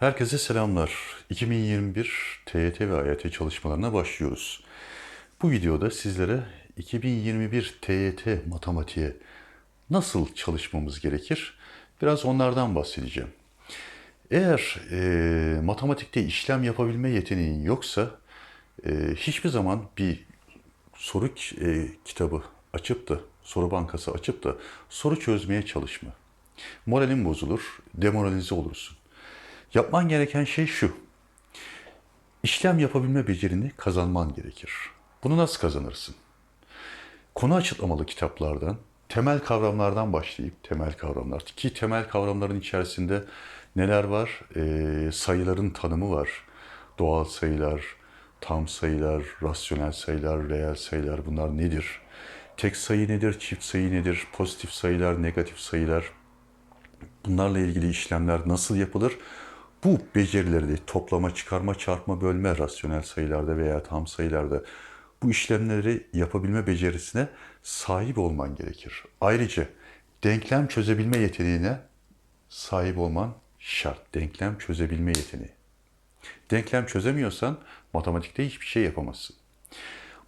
Herkese selamlar. 2021 TYT ve AYT çalışmalarına başlıyoruz. Bu videoda sizlere 2021 TYT matematiğe nasıl çalışmamız gerekir? Biraz onlardan bahsedeceğim. Eğer e, matematikte işlem yapabilme yeteneğin yoksa e, hiçbir zaman bir soru e, kitabı açıp da, soru bankası açıp da soru çözmeye çalışma. Moralin bozulur, demoralize olursun. Yapman gereken şey şu. İşlem yapabilme becerini kazanman gerekir. Bunu nasıl kazanırsın? Konu açıklamalı kitaplardan, temel kavramlardan başlayıp temel kavramlar ki temel kavramların içerisinde neler var? Ee, sayıların tanımı var. Doğal sayılar, tam sayılar, rasyonel sayılar, reel sayılar bunlar nedir? Tek sayı nedir, çift sayı nedir, pozitif sayılar, negatif sayılar, bunlarla ilgili işlemler nasıl yapılır? Bu becerileri toplama, çıkarma, çarpma, bölme rasyonel sayılarda veya tam sayılarda bu işlemleri yapabilme becerisine sahip olman gerekir. Ayrıca denklem çözebilme yeteneğine sahip olman şart. Denklem çözebilme yeteneği. Denklem çözemiyorsan matematikte hiçbir şey yapamazsın.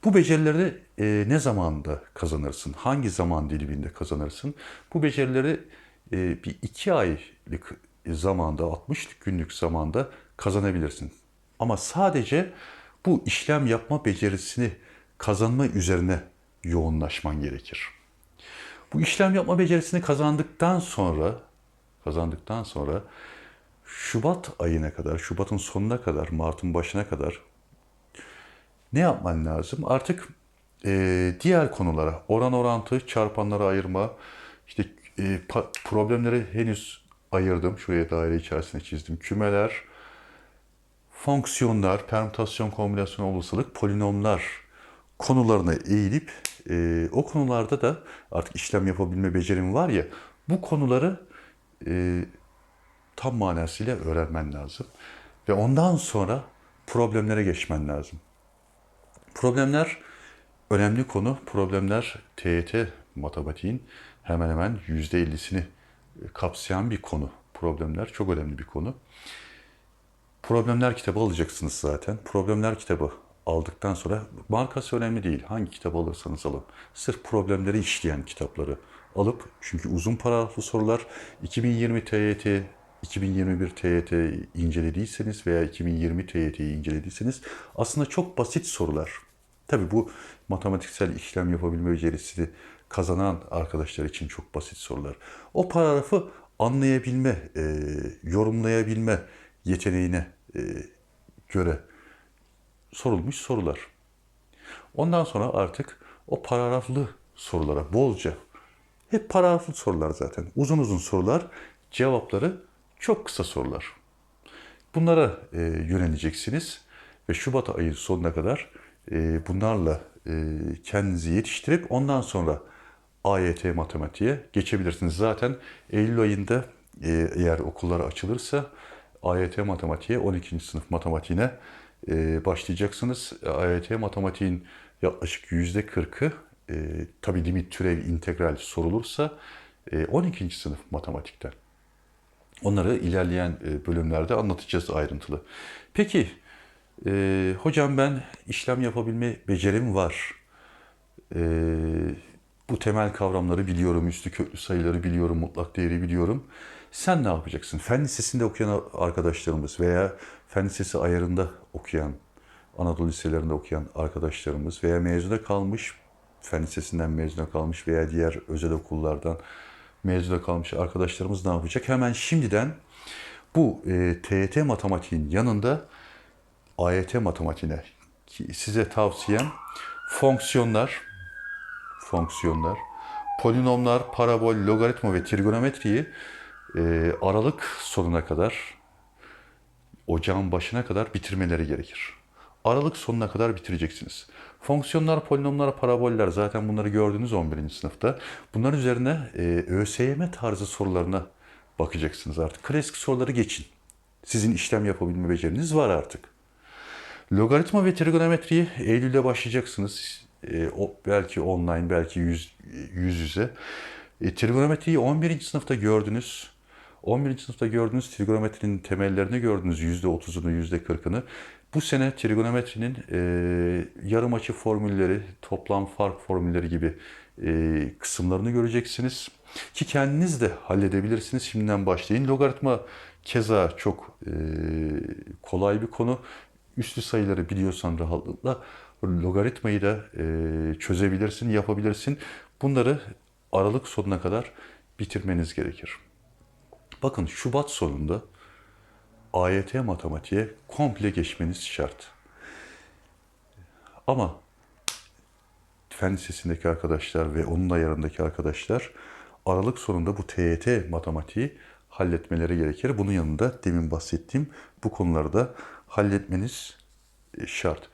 Bu becerileri e, ne zamanda kazanırsın? Hangi zaman diliminde kazanırsın? Bu becerileri e, bir iki aylık zamanda, 60 günlük zamanda kazanabilirsin. Ama sadece bu işlem yapma becerisini kazanma üzerine yoğunlaşman gerekir. Bu işlem yapma becerisini kazandıktan sonra kazandıktan sonra Şubat ayına kadar, Şubat'ın sonuna kadar, Mart'ın başına kadar ne yapman lazım? Artık e, diğer konulara, oran orantı, çarpanları ayırma, işte e, problemleri henüz ayırdım. Şuraya daire içerisinde çizdim. Kümeler, fonksiyonlar, permütasyon, kombinasyon, olasılık, polinomlar konularına eğilip e, o konularda da artık işlem yapabilme becerim var ya bu konuları e, tam manasıyla öğrenmen lazım. Ve ondan sonra problemlere geçmen lazım. Problemler önemli konu. Problemler TYT matematiğin hemen hemen %50'sini kapsayan bir konu. Problemler çok önemli bir konu. Problemler kitabı alacaksınız zaten. Problemler kitabı aldıktan sonra markası önemli değil. Hangi kitabı alırsanız alın. Sırf problemleri işleyen kitapları alıp çünkü uzun paragraflı sorular 2020 TYT 2021 TYT incelediyseniz veya 2020 TYT'yi incelediyseniz aslında çok basit sorular. Tabii bu matematiksel işlem yapabilme becerisini kazanan arkadaşlar için çok basit sorular. O paragrafı anlayabilme, e, yorumlayabilme yeteneğine e, göre sorulmuş sorular. Ondan sonra artık o paragraflı sorulara bolca, hep paragraflı sorular zaten, uzun uzun sorular, cevapları çok kısa sorular. Bunlara e, yöneleceksiniz ve Şubat ayı sonuna kadar e, bunlarla e, kendinizi yetiştirip ondan sonra AYT matematiğe geçebilirsiniz. Zaten Eylül ayında e, eğer okullar açılırsa AYT matematiğe 12. sınıf matematiğine e, başlayacaksınız. AYT matematiğin yaklaşık yüzde 40'ı e, tabi limit türev integral sorulursa e, 12. sınıf matematikten. Onları ilerleyen e, bölümlerde anlatacağız ayrıntılı. Peki e, hocam ben işlem yapabilme becerim var. E, bu temel kavramları biliyorum, üstü köklü sayıları biliyorum, mutlak değeri biliyorum. Sen ne yapacaksın? Fen Lisesi'nde okuyan arkadaşlarımız veya Fen Lisesi ayarında okuyan, Anadolu liselerinde okuyan arkadaşlarımız veya mezuna kalmış, Fen Lisesi'nden mezuna kalmış veya diğer özel okullardan mezuna kalmış arkadaşlarımız ne yapacak? Hemen şimdiden bu e, TYT matematiğin yanında AYT matematiğine size tavsiyem fonksiyonlar, fonksiyonlar, polinomlar, parabol, logaritma ve trigonometriyi e, Aralık sonuna kadar, ocağın başına kadar bitirmeleri gerekir. Aralık sonuna kadar bitireceksiniz. Fonksiyonlar, polinomlar, paraboller zaten bunları gördünüz 11. sınıfta. Bunların üzerine e, ÖSYM tarzı sorularına bakacaksınız artık. Klasik soruları geçin. Sizin işlem yapabilme beceriniz var artık. Logaritma ve trigonometriyi Eylül'de başlayacaksınız. E, o, belki online, belki yüz, yüz yüze. E, trigonometriyi 11. sınıfta gördünüz. 11. sınıfta gördüğünüz trigonometrinin temellerini gördünüz %30'unu, %40'ını. Bu sene trigonometrinin e, yarım açı formülleri, toplam fark formülleri gibi e, kısımlarını göreceksiniz. Ki kendiniz de halledebilirsiniz. Şimdiden başlayın. Logaritma keza çok e, kolay bir konu. Üslü sayıları biliyorsan rahatlıkla logaritmayı da e, çözebilirsin, yapabilirsin. Bunları Aralık sonuna kadar bitirmeniz gerekir. Bakın Şubat sonunda AYT matematiğe komple geçmeniz şart. Ama fen lisesindeki arkadaşlar ve onun ayarındaki arkadaşlar Aralık sonunda bu TYT matematiği halletmeleri gerekir. Bunun yanında demin bahsettiğim bu konuları da halletmeniz e, şart.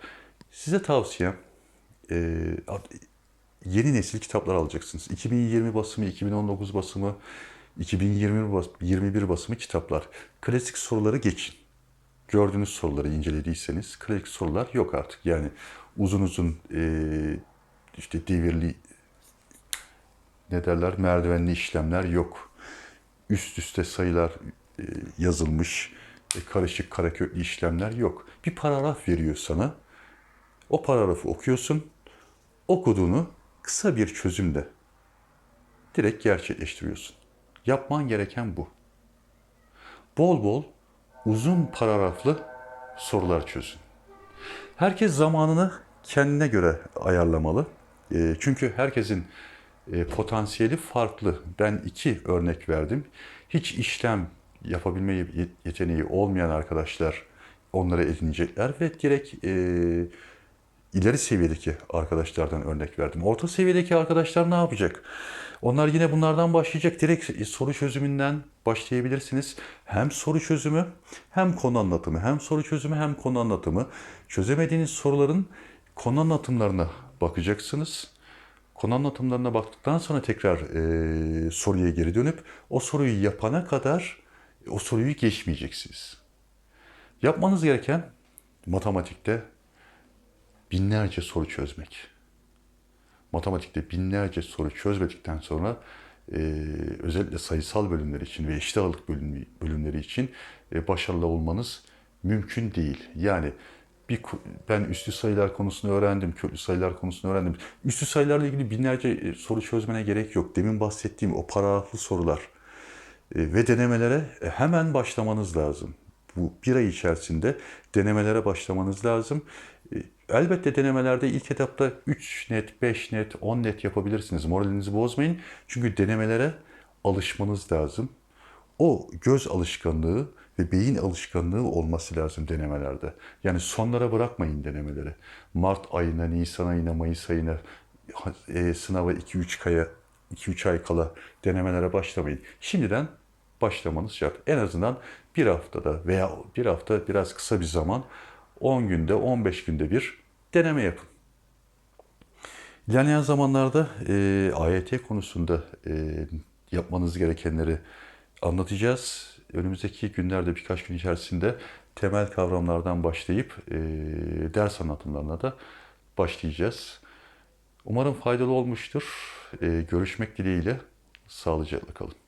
Size tavsiyem e, yeni nesil kitaplar alacaksınız. 2020 basımı, 2019 basımı, 2021 bas- 21 basımı kitaplar. Klasik soruları geçin. Gördüğünüz soruları incelediyseniz klasik sorular yok artık. Yani uzun uzun e, işte devirli ne derler merdivenli işlemler yok. Üst üste sayılar e, yazılmış, e, karışık karaköklü işlemler yok. Bir paragraf veriyor sana. O paragrafı okuyorsun. Okuduğunu kısa bir çözümle direkt gerçekleştiriyorsun. Yapman gereken bu. Bol bol uzun paragraflı sorular çözün. Herkes zamanını kendine göre ayarlamalı. E, çünkü herkesin e, potansiyeli farklı. Ben iki örnek verdim. Hiç işlem yapabilme yet- yeteneği olmayan arkadaşlar onları edinecekler ve direkt e, ileri seviyedeki arkadaşlardan örnek verdim. Orta seviyedeki arkadaşlar ne yapacak? Onlar yine bunlardan başlayacak. Direkt soru çözümünden başlayabilirsiniz. Hem soru çözümü hem konu anlatımı. Hem soru çözümü hem konu anlatımı. Çözemediğiniz soruların konu anlatımlarına bakacaksınız. Konu anlatımlarına baktıktan sonra tekrar e, soruya geri dönüp o soruyu yapana kadar o soruyu geçmeyeceksiniz. Yapmanız gereken matematikte binlerce soru çözmek. Matematikte binlerce soru çözmedikten sonra e, özellikle sayısal bölümler için ve eşit ağırlık bölümleri için e, başarılı olmanız mümkün değil. Yani bir ben üstü sayılar konusunu öğrendim, köklü sayılar konusunu öğrendim. Üstü sayılarla ilgili binlerce e, soru çözmene gerek yok. Demin bahsettiğim o paragraflı sorular e, ve denemelere e, hemen başlamanız lazım. Bu bir ay içerisinde denemelere başlamanız lazım. Elbette denemelerde ilk etapta 3 net, 5 net, 10 net yapabilirsiniz. Moralinizi bozmayın. Çünkü denemelere alışmanız lazım. O göz alışkanlığı ve beyin alışkanlığı olması lazım denemelerde. Yani sonlara bırakmayın denemeleri. Mart ayına, Nisan ayına, Mayıs ayına e, sınava 2-3 kaya 2-3 ay kala denemelere başlamayın. Şimdiden başlamanız şart. En azından bir haftada veya bir hafta biraz kısa bir zaman 10 günde 15 günde bir deneme yapın. İlerleyen zamanlarda e, AYT konusunda e, yapmanız gerekenleri anlatacağız. Önümüzdeki günlerde birkaç gün içerisinde temel kavramlardan başlayıp e, ders anlatımlarına da başlayacağız. Umarım faydalı olmuştur. E, görüşmek dileğiyle sağlıcakla kalın.